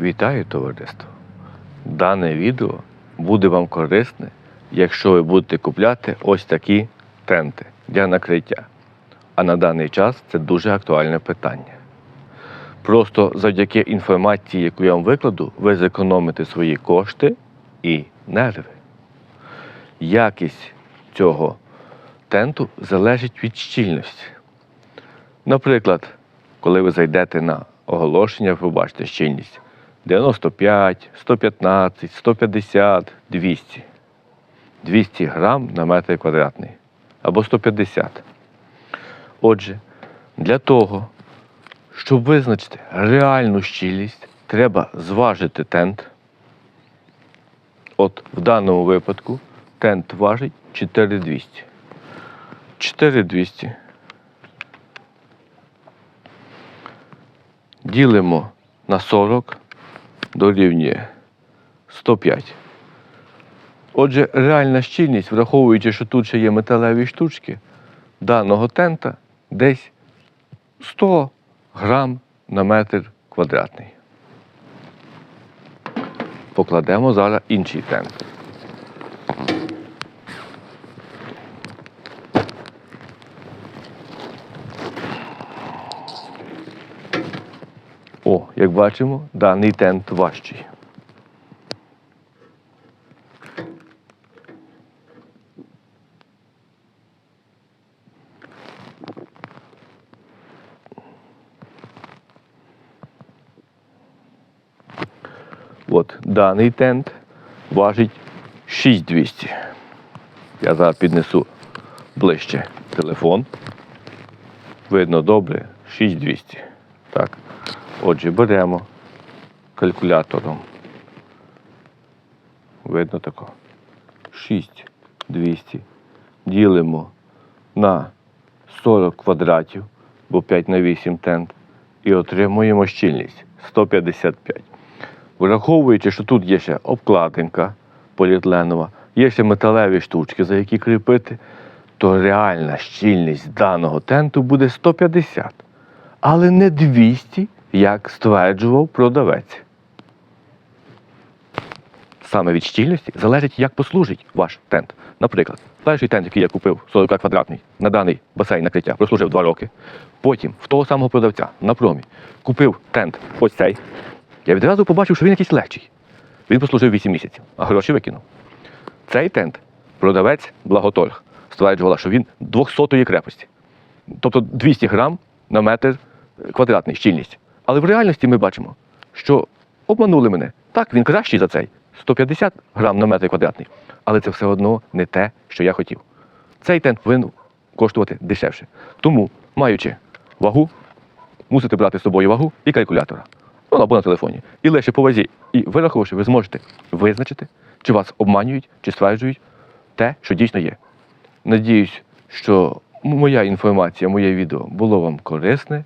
Вітаю, товариство! Дане відео буде вам корисне, якщо ви будете купляти ось такі тенти для накриття. А на даний час це дуже актуальне питання. Просто завдяки інформації, яку я вам викладу, ви зекономите свої кошти і нерви. Якість цього тенту залежить від щільності. Наприклад, коли ви зайдете на оголошення, ви побачите щільність 95, 115, 150, 200. 200 грам на метр квадратний або 150. Отже, для того, щоб визначити реальну щільність, треба зважити тент. От в даному випадку тент важить 4200. 4200 ділимо на 40 дорівнює 105. Отже, реальна щільність, враховуючи, що тут ще є металеві штучки, даного тента десь 100 грам на метр квадратний. Покладемо зараз інший тент. О, як бачимо, даний тент важчий. От даний тент важить 6200. Я зараз піднесу ближче телефон. Видно добре, 6200. Отже, беремо калькулятором. Видно тако. 6200. Ділимо на 40 квадратів, бо 5 на 8 тент. І отримуємо щільність 155. Враховуючи, що тут є ще обкладинка поліетиленова, є ще металеві штучки, за які кріпити, то реальна щільність даного тенту буде 150, але не 200, як стверджував продавець. Саме від щільності залежить, як послужить ваш тент. Наприклад, перший тент, який я купив 40 квадратний на даний басейн накриття, прослужив 2 роки. Потім в того самого продавця на промі купив тент ось цей. Я відразу побачив, що він якийсь легший. Він послужив 8 місяців, а гроші викинув. Цей тент продавець Благоторг стверджувала, що він 200-ї крепості. Тобто 200 грам на метр квадратний щільність. Але в реальності ми бачимо, що обманули мене. Так, він кращий за цей 150 грам на метр квадратний. Але це все одно не те, що я хотів. Цей тент повинен коштувати дешевше. Тому, маючи вагу, мусите брати з собою вагу і калькулятора. Ну, або на телефоні. І лише по вазі. І вираховувавши, ви зможете визначити, чи вас обманюють, чи стверджують те, що дійсно є. Надіюсь, що моя інформація, моє відео було вам корисне.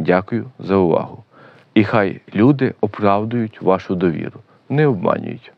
Дякую за увагу. І хай люди оправдують вашу довіру, не обманюють.